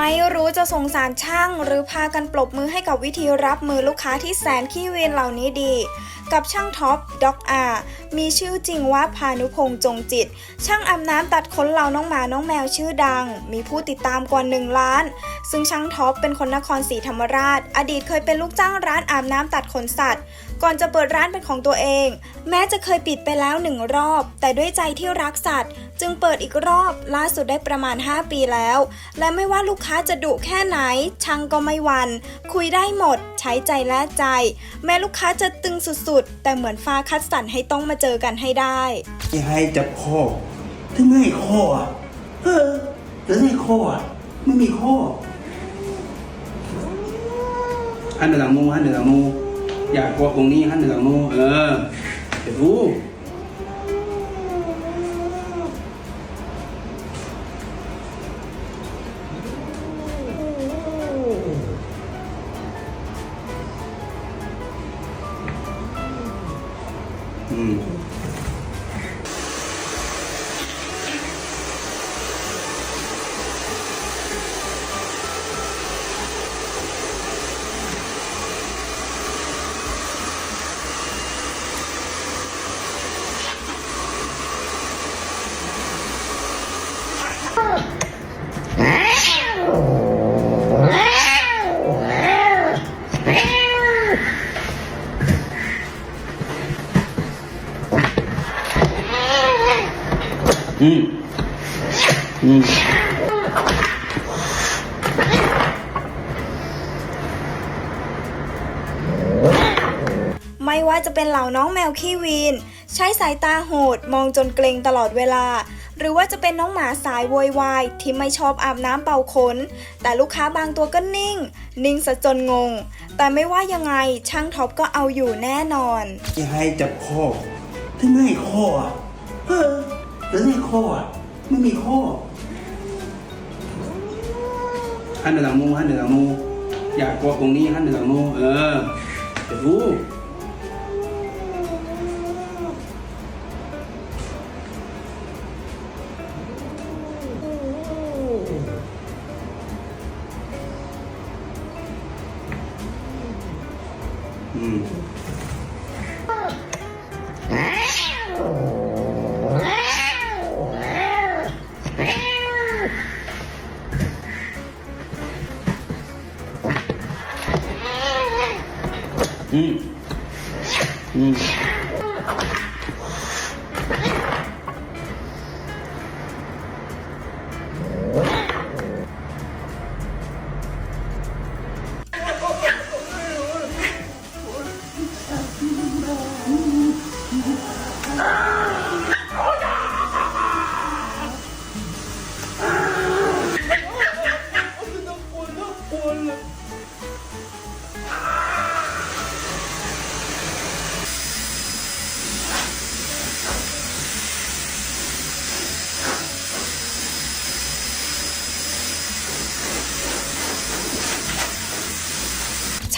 ไม่รู้จะสงสารช่าง หรือพากันปรบมือให้กับวิธีรับมือลูกค้าที่แสนขี้เวียนเหล่านี้ดี กับช่างท็อปด็อกอามีชื่อจริงว่าพานุพงษ์จงจิต ช่างอาบน้ำตัดขนเหล่าน้องหมาน้องแมวชื่อดัง มีผู้ติดตามกว่า 1 ล้าน ซึ่งช่างท็อปเป็นคนนครศรีธรรมราช อดีตเคยเป็นลูกจ้างร้านอาบน้ำตัดขนสัตว์ ก่อนจะเปิดร้านเป็นของตัวเอง แม้จะเคยปิดไปแล้วหนึ่งรอบ แต่ด้วยใจที่รักสัตว์ จึงเปิดอีกรอบล่าสุดได้ประมาณ 5 ปีแล้ว และไม่ว่าลูกค้าจะดุแค่ไหนช่างก็ไม่หวัน คุยได้หมด ใช้ใจแลกใจ แม้ลูกค้าจะตึงสุดๆ แต่เหมือนฟ้าคัดสรรให้ต้องมาเจอกันให้ได้ให้จับข้อถ้าไม่ให้ข้ออะเออแล้วให้ข้ออะไม่มีข้อหันเหนือหลังมูหันเหนือหลังมูอยากกลัวตรงนี้หันเหนือหลังมูเออเดี๋ยวรู้ อืม อืมอืมไม่ว่าจะเป็นเหล่าน้องแมวขี้วีน ใช้สายตาโหดมองจนเกรงตลอดเวลา หรือว่าจะเป็นน้องหมาสายโวยวายที่ไม่ชอบอาบน้ำเป่าขน แต่ลูกค้าบางตัวก็นิ่ง นิ่งซะจนงง แต่ไม่ว่ายังไงช่างท็อปก็เอาอยู่แน่นอน ให้จับข้อถ้าไม่ให้ข้ออะเออ แล้วให้ข้ออ่ไม่มีข้อหันเหนือหลังโมูหันเหนือหลังโมอยากกลัวตรงนี้หันเหนือหลังโมเออเดี๋ยวรู้อืม อืมอืม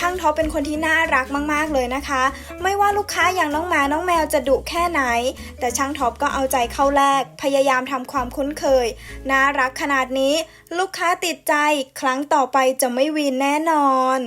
ช่างท็อปเป็นคนที่น่ารักมาก ๆ เลยนะคะ ไม่ว่าลูกค้าอย่างน้องหมาน้องแมวจะดุแค่ไหน แต่ช่างท็อปก็เอาใจเข้าแลกพยายามทำความคุ้นเคย น่ารักขนาดนี้ ลูกค้าติดใจ ครั้งต่อไปจะไม่วีนแน่นอน